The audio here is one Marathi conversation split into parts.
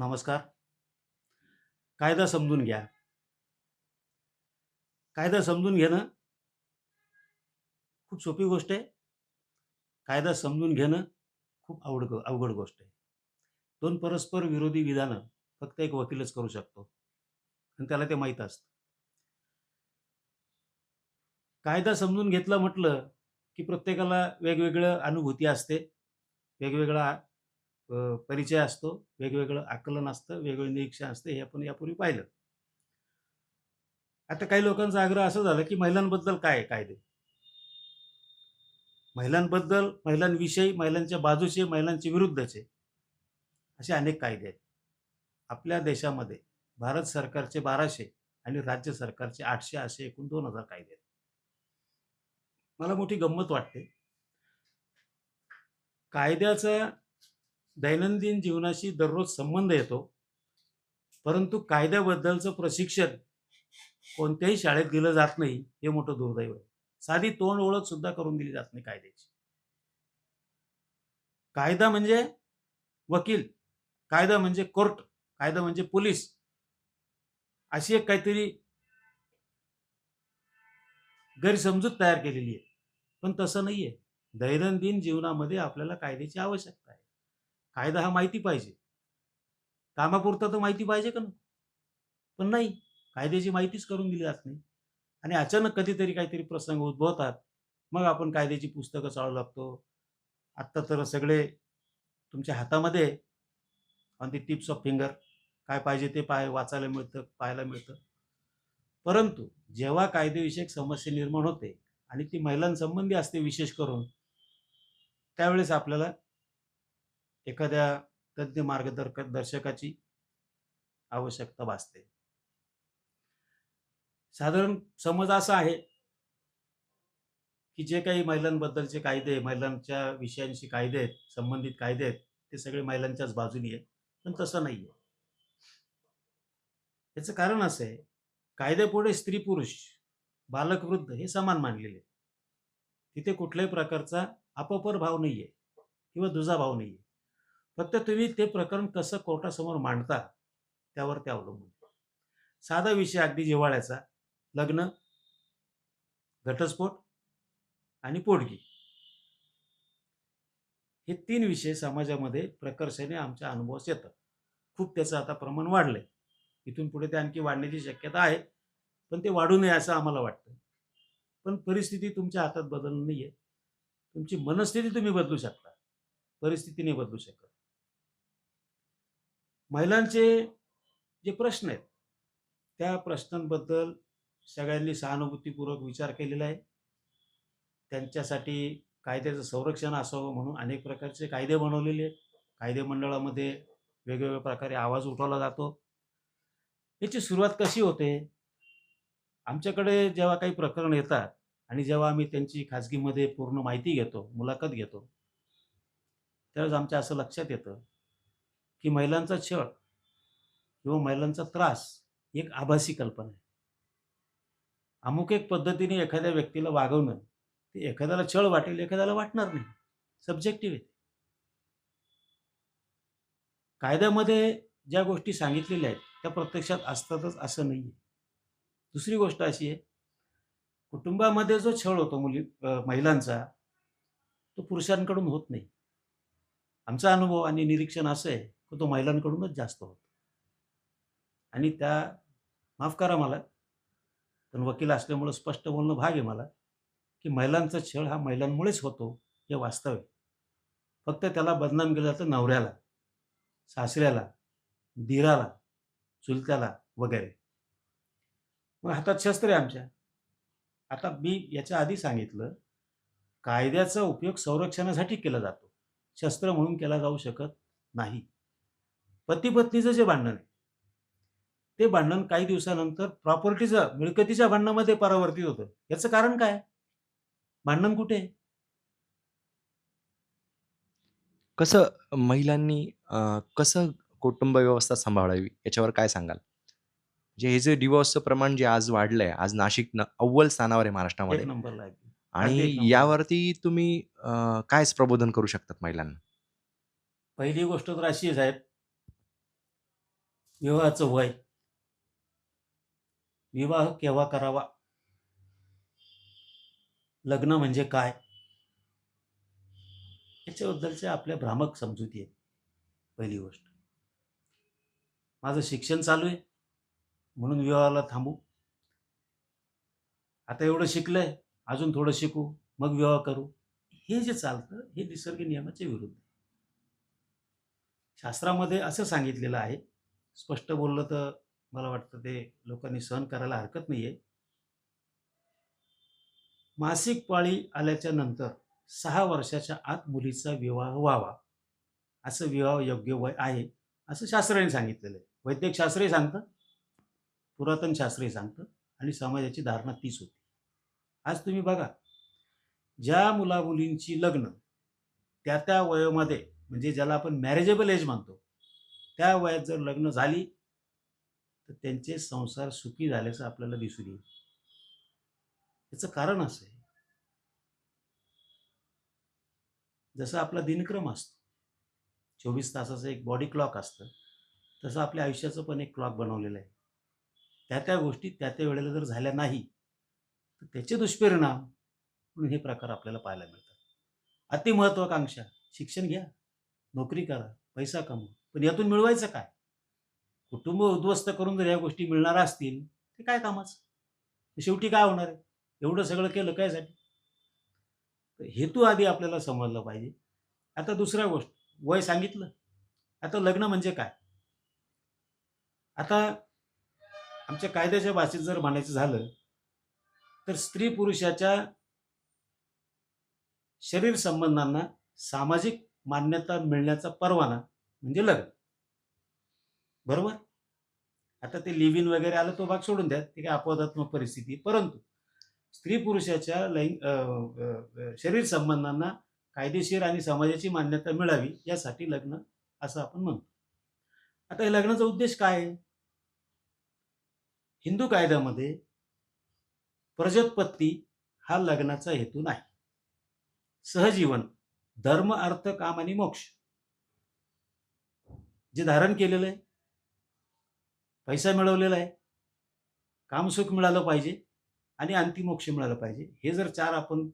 नमस्कार. कायदा समजून घ्या. कायदा समजून घेणं खूप सोपी गोष्ट आहे. कायदा समजून घेणं खूप आवड अवघड गोष्ट आहे. दोन परस्पर विरोधी विधानं फक्त एक वकीलच करू शकतो. आणि त्याला ते माहीत असतं. कायदा समजून घेतला म्हटलं की प्रत्येकाला वेगवेगळं अनुभूती असते. वेगवेगळा परिचय असतो. वेगवेगळं आकलन असतं वेगवेगळं निरीक्षण असतं हे आपण यापूर्वी पाहिलं. आता काही लोकांचा आग्रह असं झाला की महिलांबद्दल काय आहे कायदे? महिलांबद्दल महिलांविषयी महिलांच्या बाजूचे महिलांच्या विरुद्धचे असे अनेक कायदे आहेत. आपल्या देशामध्ये भारत सरकारचे बाराशे आणि राज्य सरकारचे आठशे असे एकूण दोन हजार कायदे आहेत. मला मोठी गंमत वाटते. कायद्याचा दैनंदिन जीवनाशी दररोज संबंध येतो. परंतु कायद्याबद्दलचं प्रशिक्षण कोणत्याही शाळेत दिलं जात नाही हे मोठं दुर्दैव आहे. साधी तोंड ओळख सुद्धा करून दिली जात नाही कायद्याची. कायदा म्हणजे वकील कायदा म्हणजे कोर्ट कायदा म्हणजे पोलीस अशी एक काहीतरी गैरसमजूत तयार केलेली आहे. पण तसं नाही आहे दैनंदिन जीवनामध्ये आपल्याला कायद्याची आवश्यकता आहे. कायदा हा माहिती पाहिजे. कामापुरता तर माहिती पाहिजे का पण नाही. कायद्याची माहितीच करून दिली जात नाही. आणि अचानक कधीतरी काहीतरी प्रसंग उद्भवतात. मग आपण कायद्याची पुस्तकं चालू लागतो. आत्ता तर सगळे तुमच्या हातामध्ये on the tips of finger काय पाहिजे ते पाय वाचायला मिळतं पाहायला मिळतं. परंतु जेव्हा कायदेविषयक समस्या निर्माण होते आणि ती महिलांसंबंधी असते विशेष करून त्यावेळेस आपल्याला एखाद्या तज्ज्ञ मार्गदर्शक दर्शकाची आवश्यकता भासते. साधारण समज असा आहे की जे काही महिलांबद्दलचे कायदे महिलांच्या विषयांशी कायदे आहेत संबंधित कायदे आहेत ते सगळे महिलांच्याच बाजूनी आहेत पण तसं नाही आहे याचं कारण असं आहे कायद्यापुढे स्त्री पुरुष बालक वृद्ध हे समान मानलेले तिथे कुठल्याही प्रकारचा अपपर भाव नाही आहे किंवा दुजा भाव नाही आहे फक्त तुम्ही ते प्रकरण कसं कोर्टासमोर मांडता त्यावर ते अवलंबून साधा विषय अगदी जिव्हाळ्याचा लग्न घटस्फोट आणि पोटगी. हे तीन विषय समाजामध्ये प्रकर्षाने आमच्या अनुभवास येतात. खूप त्याचं आता प्रमाण वाढलंय. इथून पुढे ते आणखी वाढण्याची शक्यता आहे पण ते वाढू नये असं आम्हाला वाटतं. पण परिस्थिती तुमच्या हातात बदलणं नाही आहे तुमची मनस्थिती तुम्ही बदलू शकता. परिस्थिती नाही बदलू शकत. महिलांचे जे प्रश्न आहेत त्या प्रश्नांबद्दल सगळ्यांनी सहानुभूतीपूर्वक विचार केलेला आहे. त्यांच्यासाठी कायद्याचं संरक्षण असावं म्हणून अनेक प्रकारचे कायदे बनवलेले आहेत. कायदे मंडळामध्ये वेगवेगळ्या प्रकारे आवाज उठवला जातो. याची सुरुवात कशी होते? आमच्याकडे जेव्हा काही प्रकरण येतात आणि जेव्हा आम्ही त्यांची खाजगीमध्ये पूर्ण माहिती घेतो मुलाखत घेतो त्यावेळेस आमच्या असं लक्षात येतं की महिलांचा छळ किंवा महिलांचा त्रास एक आभासी कल्पना आहे. अमुक एक पद्धतीने एखाद्या व्यक्तीला वागवणं ते एखाद्याला छळ वाटेल एखाद्याला वाटणार नाही. सब्जेक्टिव्ह आहे कायद्यामध्ये ज्या गोष्टी सांगितलेल्या आहेत त्या प्रत्यक्षात असतातच असं नाही आहे. दुसरी गोष्ट अशी आहे कुटुंबामध्ये जो छळ होतो मुली महिलांचा तो पुरुषांकडून होत नाही. आमचा अनुभव आणि निरीक्षण असं आहे तो महिलांकडूनच जास्त होतो. आणि त्या माफ करा मला पण वकील असल्यामुळं स्पष्ट बोलणं भाग आहे मला की महिलांचा छळ हा महिलांमुळेच होतो हे वास्तव आहे. फक्त त्याला बदनाम केलं जातं नवऱ्याला सासऱ्याला दिराला चुलत्याला वगैरे. मग हातात शस्त्र आहे आमच्या. आता मी याच्या आधी सांगितलं कायद्याचा उपयोग संरक्षणासाठी केला जातो. शस्त्र म्हणून केला जाऊ शकत नाही. पती पत्नीचं जे भांडण आहे ते भांडण काही दिवसानंतर प्रॉपर्टीचं मिळकतीच्या भांडणामध्ये परावर्तित होतं याचं कारण काय भांडण कुठे आहे? कसं महिलांनी अ, कसं कुटुंब व्यवस्था सांभाळावी याच्यावर काय सांगाल? म्हणजे हे जे डिव्होर्सचं प्रमाण जे आज वाढलंय, आज नाशिक न अव्वल स्थानावर आहे एक महाराष्ट्रामध्ये नंबरला आहे अगदी आणि. यावरती तुम्ही अ, काय प्रबोधन करू शकतात महिलांना? पहिली गोष्ट तर अशी आहे साहेब विवाहाचं वय. विवाह केव्हा करावा? लग्न म्हणजे काय? याच्याबद्दलच्या आपल्या भ्रामक समजुती आहेत. पहिली गोष्ट. माझं शिक्षण चालू आहे. म्हणून विवाहाला थांबू. आता एवढं शिकलंय. अजून थोडं शिकू. मग विवाह करू. हे जे चालतं हे निसर्ग नियमाच्या विरुद्ध आहे. शास्त्रामध्ये असं सांगितलेलं आहे स्पष्ट बोललं तर मला वाटतं ते लोकांनी सहन करायला हरकत नाही आहे मासिक पाळी आल्याच्यानंतर सहा वर्षाच्या आत मुलीचा विवाह व्हावा असं विवाह योग्य वय आहे असं शास्त्राने सांगितलेलं आहे. वैद्यक शास्त्रही सांगतं पुरातन शास्त्रही सांगतं आणि समाजाची धारणा तीच होती. आज तुम्ही बघा ज्या मुला मुलींची लग्न त्या त्या वयोमध्ये म्हणजे ज्याला आपण मॅरेजेबल एज म्हणतो त्या वयात जर लग्न झाली तर त्यांचे संसार सुखी झाल्याचं आपल्याला दिसून येईल. याचं कारण असं आहे. जसं आपला दिनक्रम असतो चोवीस तासाचं एक बॉडी क्लॉक असतं तसं आपल्या आयुष्याचं पण एक क्लॉक बनवलेलं आहे. त्या त्या गोष्टी त्या त्या वेळेला जर झाल्या नाही तर त्याचे दुष्परिणाम म्हणून हे प्रकार आपल्याला पाहायला मिळतात. अतिमहत्वाकांक्षा शिक्षण घ्या नोकरी करा पैसा कमवा. पण यातून मिळवायचं काय? कुटुंब उद्ध्वस्त करून जर या गोष्टी मिळणार असतील ते काय कामाचं? शेवटी काय होणार आहे? एवढं सगळं केलं कायसाठी तर हेतू आधी आपल्याला समजलं पाहिजे. आता दुसऱ्या गोष्ट वय सांगितलं. आता लग्न म्हणजे काय? आता आमच्या कायद्याच्या भाषेत जर म्हणायचं झालं तर स्त्री पुरुषाच्या शरीर संबंधांना सामाजिक मान्यता मिळण्याचा परवाना म्हणजे लग्न. बरोबर? आता ते लिव्ह इन वगैरे आलं तो भाग सोडून द्या. ते काय अपवादात्मक परिस्थिती. परंतु स्त्री पुरुषाच्या लैंग शरीर संबंधांना कायदेशीर आणि समाजाची मान्यता मिळावी यासाठी लग्न असं आपण म्हणतो. आता हे लग्नाचा उद्देश काय आहे? हिंदू कायद्यामध्ये प्रजोत्पत्ती हा लग्नाचा हेतू नाही. सहजीवन धर्म अर्थ काम आणि मोक्ष. जे धारण केलेलं आहे. पैसा मिळवलेला आहे. कामसुख मिळालं पाहिजे आणि अंतिमोक्ष मिळालं पाहिजे. हे जर चार आपण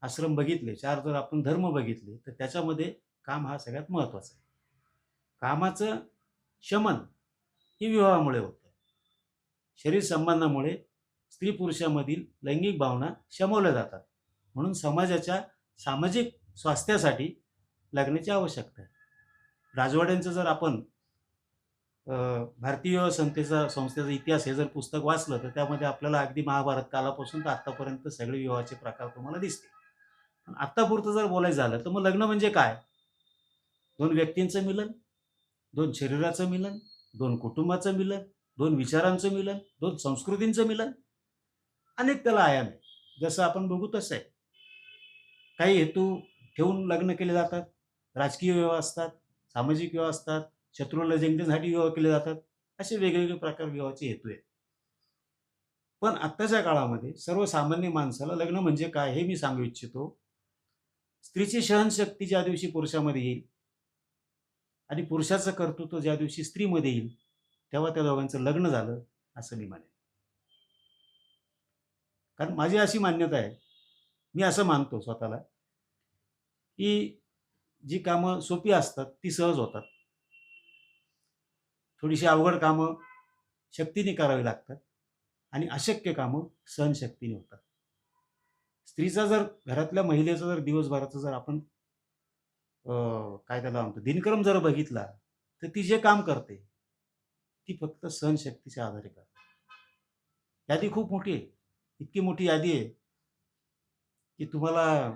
आश्रम बघितले चार जर आपण धर्म बघितले तर त्याच्यामध्ये काम हा सगळ्यात महत्त्वाचा आहे. कामाचं शमन ही विवाहामुळे होतं. शरीर संबंधामुळे स्त्री पुरुषामधील लैंगिक भावना शमवल्या जातात. म्हणून समाजाच्या सामाजिक स्वास्थ्यासाठी लग्नाची आवश्यकता आहे. राजवाड्यांचं जर आपण भारतीय संस्थेचा संस्थेचा इतिहास हे जर पुस्तक वाचलं तर त्यामध्ये आपल्याला अगदी महाभारत कालापासून तर आत्तापर्यंत सगळे विवाहाचे प्रकार तुम्हाला दिसतील. पण आत्तापुरतं जर बोलायचं झालं तर मग लग्न म्हणजे काय? दोन व्यक्तींचं मिलन दोन शरीराचं मिलन दोन कुटुंबाचं मिलन दोन विचारांचं मिलन दोन संस्कृतींचं मिलन. अनेक त्याला आयाम आहे. जसं आपण बघू तसं आहे. काही हेतू ठेवून लग्न केले जातात राजकीय विवाह असतात सामाजिक विवाह असतात शत्रूला जिंकण्यासाठी विवाह केले जातात असे वेगवेगळे प्रकार विवाहाचे हेतू आहेत. पण आत्ताच्या काळामध्ये सर्वसामान्य माणसाला लग्न म्हणजे काय हे मी सांगू इच्छितो. स्त्रीची सहनशक्ती ज्या दिवशी पुरुषामध्ये येईल आणि पुरुषाचं कर्तृत्व ज्या दिवशी स्त्रीमध्ये येईल तेव्हा त्या दोघांचं लग्न झालं असं मी म्हणेन. कारण माझी अशी मान्यता आहे मी असं मानतो स्वतःला की जी कामं सोपी असतात ती सहज होतात. थोडीशी अवघड कामं शक्तीने करावी लागतात आणि अशक्य कामं सहनशक्तीने होतात. स्त्रीचा जर घरातल्या महिलेचा जर दिवसभराचा जर आपण काय त्याला म्हणतो दिनक्रम जर बघितला तर ती जे काम करते ती फक्त सहनशक्तीच्या आधारे करते. यादी खूप मोठी आहे. इतकी मोठी यादी आहे की तुम्हाला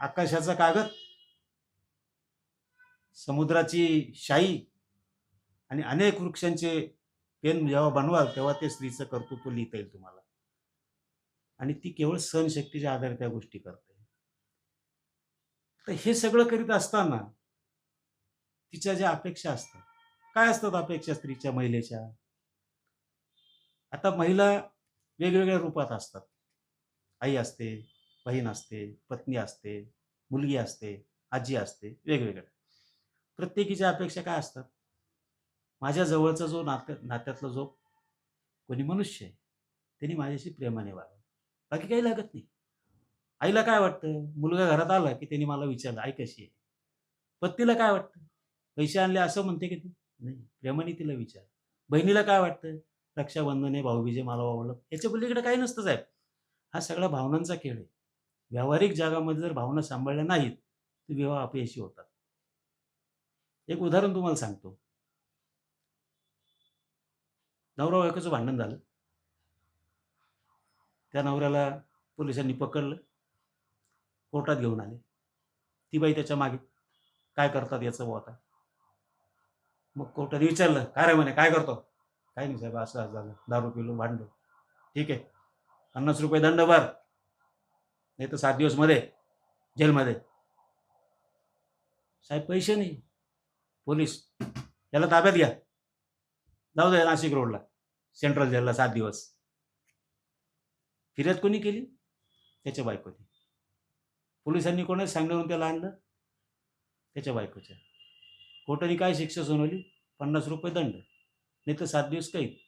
आकाशाचा कागद समुद्राची शाई आणि अनेक वृक्षांचे पेन जेव्हा बनवाल तेव्हा ते स्त्रीचं कर्तृत्व लिहिता येईल तुम्हाला. आणि ती केवळ सहनशक्तीच्या आधारे त्या गोष्टी करते. तर हे सगळं करीत असताना तिच्या ज्या अपेक्षा असतात काय असतात अपेक्षा स्त्रीच्या महिलेच्या? आता महिला वेगवेगळ्या रूपात असतात. आई असते बहीण असते पत्नी असते मुलगी असते आजी असते वेगवेगळ्या. प्रत्येकीच्या अपेक्षा काय असतात? माझ्या जवळचा जो नात्या नात्यातला जो कोणी मनुष्य आहे त्यांनी माझ्याशी प्रेमाने वागावं. बाकी काही लागत नाही. आईला काय वाटतं? मुलगा घरात आला की त्यांनी मला विचारलं आई कशी आहे? पत्नीला काय वाटतं? पैसे आणले असं म्हणते की ती? नाही प्रेमाने तिला विचार बहिणीला काय वाटतं? रक्षाबंधन आहे भाऊबीजे मला आवडलं याच्या पलीकडे काही नसतं साहेब. हा सगळा भावनांचा खेळ आहे. व्यावहारिक जगामध्ये जर भावना सांभाळल्या नाहीत तर विवाह अपयशी होतात. एक उदाहरण तुम्हाला सांगतो. नवरा बायकोचं भांडण झालं. त्या नवऱ्याला पोलिसांनी पकडलं. कोर्टात घेऊन आले. ती बाई त्याच्यामागे काय करतात याचं बुवा आता? मग कोर्टाने विचारलं काय रे म्हणे काय करतो? काय नाही साहेब असं असं झालं. दारू पिलो भांडलो. ठीक आहे. पन्नास रुपये दंड भर. नाही तर सात दिवसमध्ये जेलमध्ये. साहेब पैसे नाही. पोलीस. याला ताब्यात घ्या. जाऊ दे नाशिक रोडला. सेंट्रल जेलला सात दिवस. फिर्याद कोणी केली? त्याच्या बायकोने. पोलिसांनी कोणाच सांगण्यावरून त्याला आणलं. त्याच्या बायकोच्या. कोर्टाने काय शिक्षा सुनावली? पन्नास रुपये दंड. नाही तर सात दिवस काही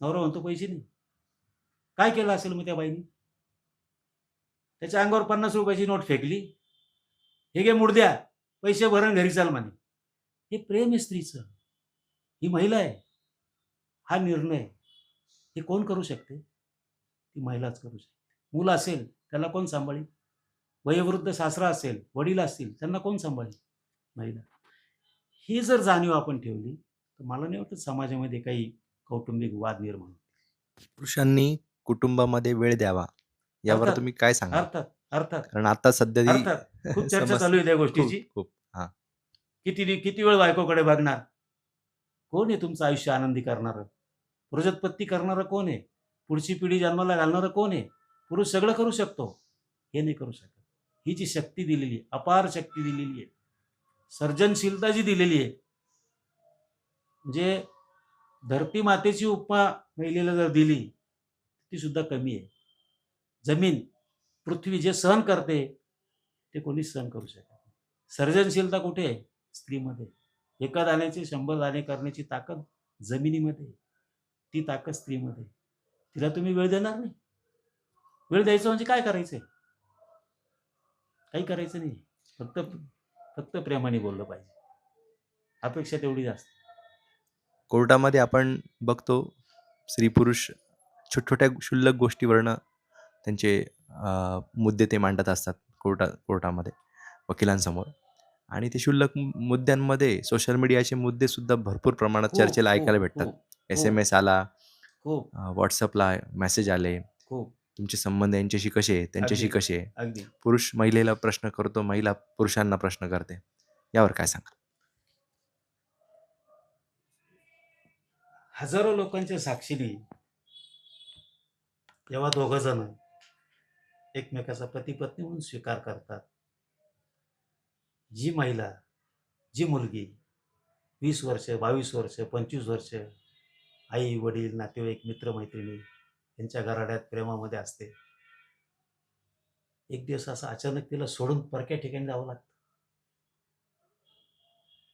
नवरा म्हणतो पैसे नाही काय केलं असेल मग त्या बाईने? त्याच्या अंगावर पन्नास रुपयाची नोट फेकली. हे घे मुडद्या पैसे भरण घरी चाल म्हणे. हे प्रेम आहे स्त्रीचं. ही महिला आहे. हा निर्णय हे कोण करू शकते? ती महिलाच करू शकते. मुलं असेल त्याला कोण सांभाळेल? वयोवृद्ध सासरा असेल वडील असतील त्यांना कोण सांभाळेल? महिला. ही जर जाणीव आपण ठेवली तर मला नाही वाटत समाजामध्ये काही कौटुंबिक वाद निर्माण होतील. पुरुषांनी कुटुंबामध्ये वेळ द्यावा. यावर. तुम्ही काय सांगा अर्थात. अर्थात. कारण आता सध्या खूप चर्चा चालू आहे त्या गोष्टीची. खूप. किती किती वेळ बायकोकडे बघणार? कोण आहे तुमचं आयुष्य आनंदी करणारं? पुरुषोत्पत्ती करणारं कोण आहे? पुढची पिढी जन्माला घालणारं कोण आहे? पुरुष सगळं करू शकतो. हे नाही करू शकत. ही जी शक्ती दिलेली आहे अपार शक्ती दिलेली आहे सर्जनशीलता जी दिलेली आहे म्हणजे धरती मातेची उपमा महिलेला जर दिली ती सुद्धा कमी आहे. जमीन पृथ्वी जे सहन करते ते कोणीच सहन करू शकत सर्जनशीलता कुठे आहे? स्त्रीमध्ये. एका दाण्याचे शंभर दाणे करण्याची ताकद जमिनीमध्ये. ती ताकद स्त्रीमध्ये. तिला तुम्ही वेळ देणार नाही. वेळ द्यायचं म्हणजे काय करायचंय? काही करायचं नाही. फक्त फक्त प्रेमाने बोललं पाहिजे. अपेक्षा तेवढी जास्त. कोर्टामध्ये आपण बघतो स्त्री पुरुष छोटछोट्या क्षुल्लक गोष्टीवरनं त्यांचे मुद्दे ते मांडत असतात कोर्टा कोर्टामध्ये वकिलांसमोर. आणि ते क्षुल्लक मु- मुद्द्यांमध्ये सोशल मीडियाचे मुद्दे सुद्धा भरपूर प्रमाणात चर्चेला ऐकायला भेटतात. एस एम एस आला खूप. व्हॉट्सअपला मेसेज आले. खूप. तुमचे संबंध यांच्याशी कसे त्यांच्याशी. कसे पुरुष महिलेला प्रश्न करतो महिला पुरुषांना प्रश्न करते. यावर काय सांगा हजारो लोकांच्या साक्षीने जेव्हा दोघ जण एकमेकाचा पती पत्नी म्हणून स्वीकार करतात. जी महिला जी मुलगी वीस वर्ष बावीस वर्ष पंचवीस वर्ष आई वडील नातेवाईक मित्रमैत्रिणी यांच्या घराड्यात प्रेमामध्ये असते. एक दिवस असं अचानक तिला सोडून परक्या ठिकाणी जावं लागतं.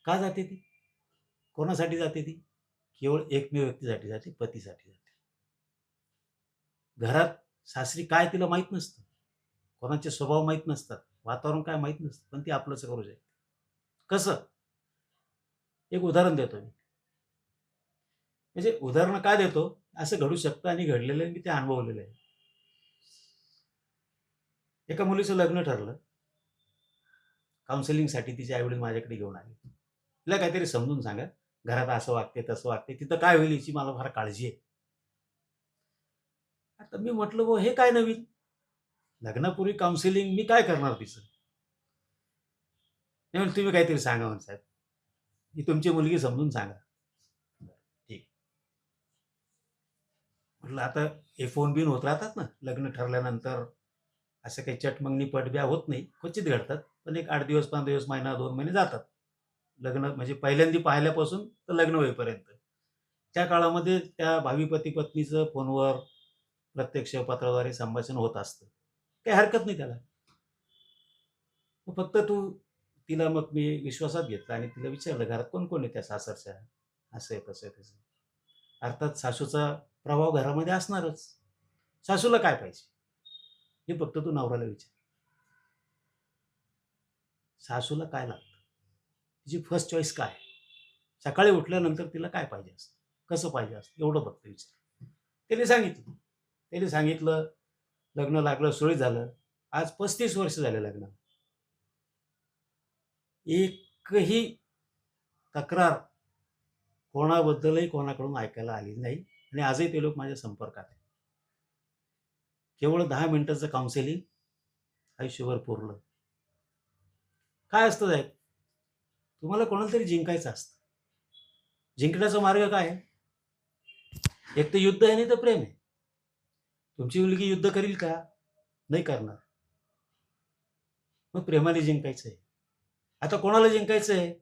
का जाते ती? कोणासाठी जाते ती? केवळ एकमेव व्यक्तीसाठी जाते पतीसाठी जाते. घरात सासरी काय तिला माहीत नसतं. कोणाचे स्वभाव माहीत नसतात. वातावरण काय माहीत नसतं पण ती आपलंच करू शकते कसं? एक उदाहरण देतो मी. म्हणजे उदाहरण का देतो? असं घडू शकतं आणि घडलेलं आहे मी ते अनुभवलेलं आहे. एका मुलीचं लग्न ठरलं. काउन्सिलिंगसाठी तिचे आईवडील माझ्याकडे घेऊन आले. तिला काहीतरी समजून सांगा. घरात असं वागते तसं वागते. तिथं काय होईल याची मला फार काळजी आहे. आता मी म्हटलं हो हे काय नवीन? लग्नापूर्वी काउन्सिलिंग मी काय करणार तिचं? नाही म्हणलं, तुम्ही काहीतरी सांगा म्हण साहेब. ही तुमची मुलगी समजून सांगा. ठीक. म्हटलं आता हे फोन बिन होत राहतात ना लग्न ठरल्यानंतर असं काही चटमंगणी पटब्या होत नाही क्वचित घडतात पण एक आठ दिवस पंधरा दिवस महिना दोन महिने जातात. लग्न म्हणजे पहिल्यांदा पाहिल्यापासून तर लग्न होईपर्यंत. त्या काळामध्ये त्या भावी पती पत्नीचं फोनवर प्रत्यक्ष पत्राद्वारे संभाषण होत असतं. काही हरकत नाही त्याला. फक्त तू तिला मग मी विश्वासात घेतलं आणि तिला विचारलं घरात कोण कोण आहे त्या सासरच्या? असं आहे तसं आहे तसं अर्थात सासूचा प्रभाव घरामध्ये असणारच. सासूला काय पाहिजे? हे फक्त तू नवऱ्याला विचार. सासूला काय लागतं? तिची फर्स्ट चॉईस काय? सकाळी उठल्यानंतर तिला काय पाहिजे असतं? कसं पाहिजे असतं? एवढं फक्त विचार. त्याने सांगितलं. त्याने सांगितलं लग्न लागलं सुरळीत झालं. आज पस्तीस वर्ष झाले लग्न. एकही तक्रार कोणाबद्दलही कोणाकडून ऐकायला आली नाही आणि आजही ते लोक माझ्या संपर्कात आहे केवळ दहा मिनिटाचं काउन्सिलिंग आयुष्यभर पुरलं काय असतं साहेब? तुम्हाला कोणाला तरी जिंकायचं असतं. जिंकण्याचा मार्ग काय आहे? एक तर युद्ध आहे नाही तर प्रेम आहे. तुमची मुलगी युद्ध करील का? नाही करणार. मग प्रेमाने जिंकायचं आहे आता कोणाला जिंकायचं आहे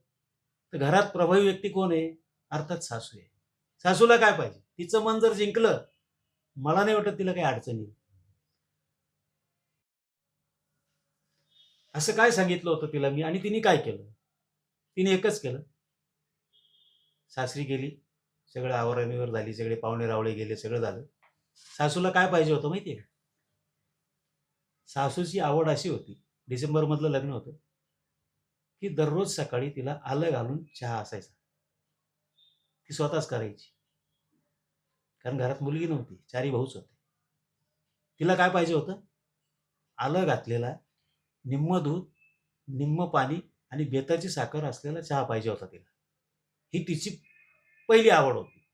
तर घरात प्रभावी व्यक्ती कोण आहे? अर्थात सासू आहे. सासूला काय पाहिजे? तिचं मन जर जिंकलं मला नाही वाटत तिला काही अडचणी असं काय सांगितलं होतं तिला मी? आणि तिने काय केलं? तिने एकच केलं. सासरी गेली सगळं आवरणीवर झाली सगळे पाहुणे रावळे गेले सगळं झालं. सासूला काय पाहिजे होतं माहितीये आहे सासूची आवड अशी होती डिसेंबर मधलं लग्न होतं की दररोज सकाळी तिला आलं घालून चहा असायचा. ती स्वतःच करायची. कारण घरात मुलगी नव्हती चारी भाऊच होते. तिला काय पाहिजे होतं? आलं घातलेला निम्म दूध निम्म पाणी आणि बेताची साखर असलेला चहा पाहिजे होता तिला. ही तिची पहिली आवड होती.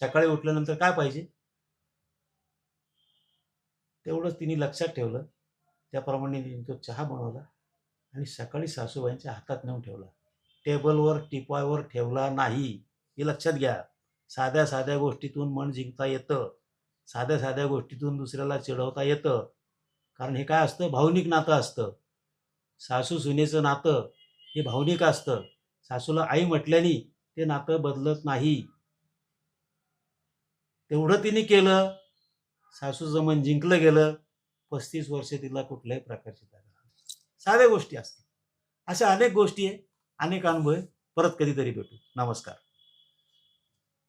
सकाळी उठल्यानंतर काय पाहिजे? तेवढंच तिने लक्षात ठेवलं. त्याप्रमाणे तिने तो चहा बनवला आणि सकाळी सासूबाईंच्या हातात नेऊन ठेवला. टेबलवर टिपायवर ठेवला नाही. हे लक्षात घ्या. साध्या साध्या गोष्टीतून मन जिंकता येतं. साध्या साध्या गोष्टीतून दुसऱ्याला चिडवता येतं. कारण हे काय असतं? भावनिक नातं असतं. सासू सुनेचं नातं हे भावनिक असतं. सासूला आई म्हटल्याने ते नातं बदलत नाही. तेवढं तिने केलं. सासूचं मन जिंकलं गेलं पस्तीस वर्ष तिला कुठल्याही प्रकारची तक्रार साध्या गोष्टी असतात अशा अनेक गोष्टी आहे अनेक अनुभव आहे. परत कधीतरी भेटू. नमस्कार.